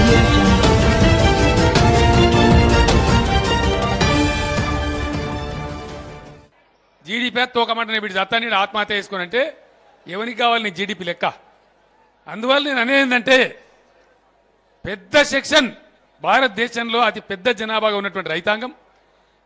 జీడిపీ jungle. GDP తోకమంటనే వీడు ఆత్మహత్య చేసుకుని అంటే ఎవరికి కావాలి నీ జీడిపి లెక్క అందువల్ల నేను అనేది ఏంటంటే పెద్ద సెక్షన్ భారతదేశంలో అతి పెద్ద జనాభాగా ఉన్నటువంటి రైతాంగం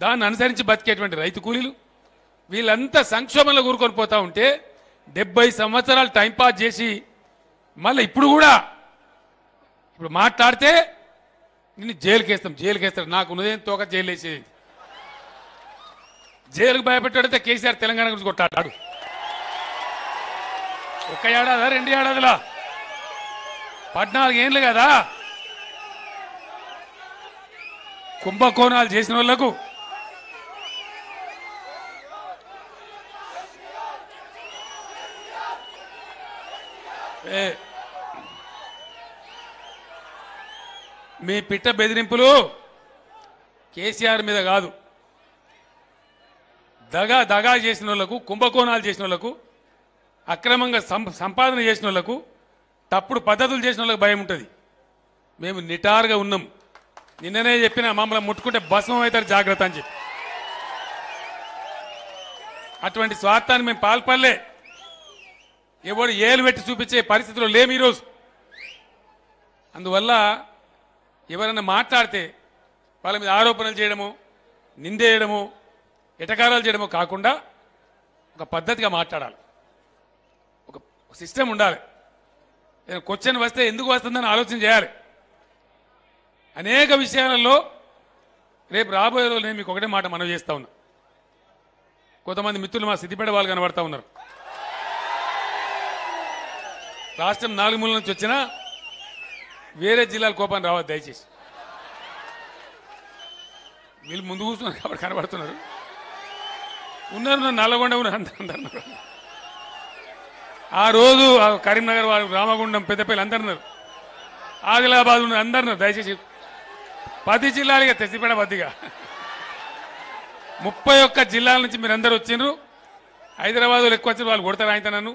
దాన్ని అనుసరించి బతికేటువంటి రైతు కూలీలు వీళ్ళంతా సంక్షోభంలో కూరుకొని పోతా ఉంటే డెబ్బై సంవత్సరాలు టైంపాస్ చేసి మళ్ళీ ఇప్పుడు కూడా ఇప్పుడు మాట్లాడితే నిన్ను జైలుకేస్తాం జైలుకేస్తాడు నాకు ఉన్నదేం తోక జైలు వేసేది? జైలుకు భయపెట్టాడితే కేసీఆర్ తెలంగాణ గురించి కొట్టాడు ఒక్క ఏడాదా రెండు ఏడాదిలా? పద్నాలుగు ఏళ్ళు కదా? కుంభకోణాలు చేసిన వాళ్ళకు ఏ, మీ పిట్ట బెదిరింపులు కేసీఆర్ మీద కాదు. దగా దగా చేసిన వాళ్ళకు కుంభకోణాలు చేసిన వాళ్ళకు అక్రమంగా సం- సంపాదన చేసిన వాళ్ళకు తప్పుడు పద్ధతులు చేసిన వాళ్ళకి భయం ఉంటుంది. మేము నిటారుగా ఉన్నాం. నిన్ననే చెప్పిన మమ్మల్ని ముట్టుకుంటే భస్మం అవుతారు జాగ్రత్త అని చెప్పి. అటువంటి స్వార్థాన్ని మేము పాల్పడలే. ఎవడు ఏలు పెట్టి చూపించే పరిస్థితిలో లేము ఈరోజు. అందువల్ల ఎవరైనా మాట్లాడితే వాళ్ళ మీద ఆరోపణలు చేయడము నిందేయడము ఎటకారాలు చేయడము కాకుండా ఒక పద్ధతిగా మాట్లాడాలి. ఒక సిస్టమ్ ఉండాలి. నేను క్వశ్చన్ వస్తే ఎందుకు వస్తుందని ఆలోచన చేయాలి. అనేక విషయాలలో రేపు రాబోయే రోజులు నేను మీకు ఒకటే మాట మనవి చేస్తా ఉన్నా. కొంతమంది మిత్రులు మా సిద్దిపేట వాళ్ళు కనబడతా ఉన్నారు. రాష్ట్రం నాలుగు మూల నుంచి వచ్చినా వేరే జిల్లాల కోపం రావద్దు దయచేసి. వీళ్ళు ముందు కూర్చున్నారు కాబట్టి కనబడుతున్నారు. ఉన్నారు నల్లగొండ ఉన్నారు ఆ రోజు ఆ కరీంనగర్ వాళ్ళు రామగుండం పెద్దపల్లి అందరున్నారు ఆదిలాబాద్ ఉన్నారు అందరున్నారు దయచేసి. పది జిల్లాలుగా తెచ్చిపెడ పద్దిగా ముప్పై ఒక్క జిల్లాల నుంచి మీరు అందరు వచ్చిండ్రు. హైదరాబాద్లో ఎక్కువ వచ్చి వాళ్ళు కొడతారు ఆయన నన్ను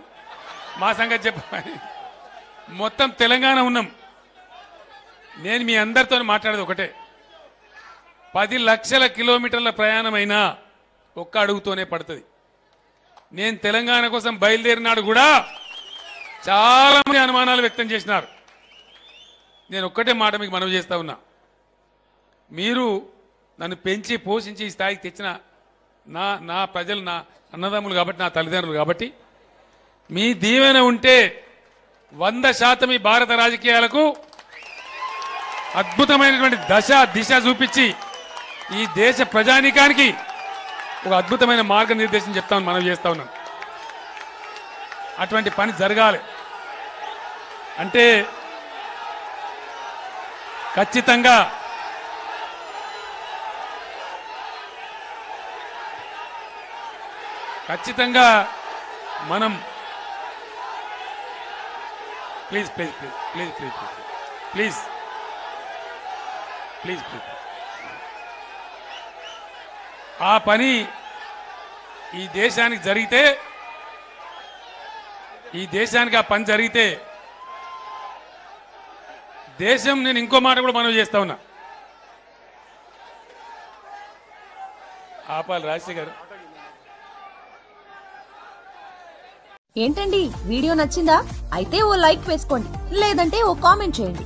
మా సంగతి చెప్పని మొత్తం తెలంగాణ ఉన్నాం. నేను మీ అందరితో మాట్లాడేది ఒకటే. పది లక్షల కిలోమీటర్ల ప్రయాణమైనా ఒక్క అడుగుతోనే పడుతుంది. నేను తెలంగాణ కోసం బయలుదేరినాడు కూడా చాలా మంది అనుమానాలు వ్యక్తం చేసినారు. నేను ఒక్కటే మాట మీకు మనవి చేస్తా ఉన్నా. మీరు నన్ను పెంచి పోషించి ఈ స్థాయికి తెచ్చిన నా నా ప్రజలు నా అన్నదమ్ములు కాబట్టి నా తల్లిదండ్రులు కాబట్టి మీ దీవెన ఉంటే వంద శాతం ఈ భారత రాజకీయాలకు అద్భుతమైనటువంటి దశ దిశ చూపించి ఈ దేశ ప్రజానీకానికి ఒక అద్భుతమైన మార్గనిర్దేశం చెప్తామని మనం చేస్తా ఉన్నాం. అటువంటి పని జరగాలి. అంటే ఖచ్చితంగా ఖచ్చితంగా మనం please please please please please please please please ఆ పని ఈ దేశానికి జరిగితే ఈ దేశానికి ఆ పని జరిగితే దేశం నేను ఇంకో మాట కూడా మనవి చేస్తా ఉన్నా. ఆపాలి రాజశేఖర్ గారు. ఏంటండి? వీడియో నచ్చిందా? అయితే ఓ లైక్ వేసుకోండి. లేదంటే ఓ కామెంట్ చేయండి.